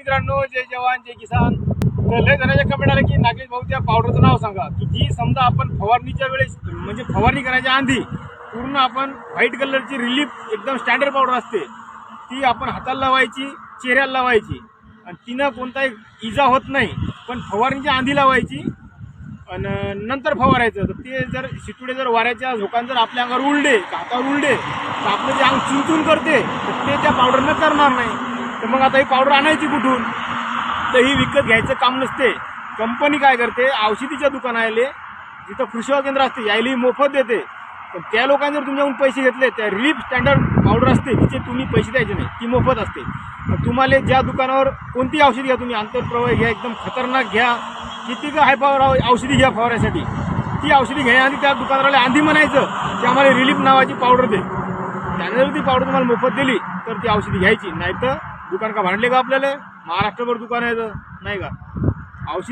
मित्रांनो जय जवान जय किसान. तर लय जणांच्या कमेंट आले की नागेश भाऊ त्या पावडरचं नाव सांगा. की जी समजा आपण फवारणीच्या वेळेस म्हणजे फवारणी करायच्या आधी पूर्ण आपण व्हाईट कलरची रिलीफ एकदम स्टँडर्ड पावडर असते. ती आपण हाताला लावायची चेहऱ्याला लावायची. आणि तिनं कोणताही इजा होत नाही पण फवारणीच्या आधी लावायची आणि नंतर फवारायचं. तर ते जर शितुडे जर वाऱ्याच्या झोकान जर आपल्या अंगावर उलडे हातावर उलडे तर आपलं जे अंग चुनचुन करते तर ते त्या पावडरनं करणार नाही. तर मग आता ही पावडर आणायची कुठून? तर ही विकत घ्यायचं काम नसते. कंपनी काय करते? औषधीच्या दुकानाले जिथं कृषी केंद्र असते यायलाही मोफत देते. पण त्या लोकांनी जर तुमच्याकडून पैसे घेतले त्या रिलीफ स्टँडर्ड पावडर असते तिचे तुम्ही पैसे द्यायचे नाही ती मोफत असते. तुम्हाला ज्या दुकानावर कोणती औषधी घ्या तुम्ही आंतरप्रवाह घ्या एकदम खतरनाक घ्या किती का हाय पॉवर औषधी घ्या फवारासाठी. ती औषधी घेण्याआधी त्या दुकानवाला आंधी म्हणायचं की आम्हाला रिलीफ नावाची पावडर दे. त्याने जर ती पावडर तुम्हाला मोफत दिली तर ती औषधी घ्यायची. नाही तर दुकान का भांडले का आपल्याला? महाराष्ट्रभर दुकान आहे तर नाही का? औषधी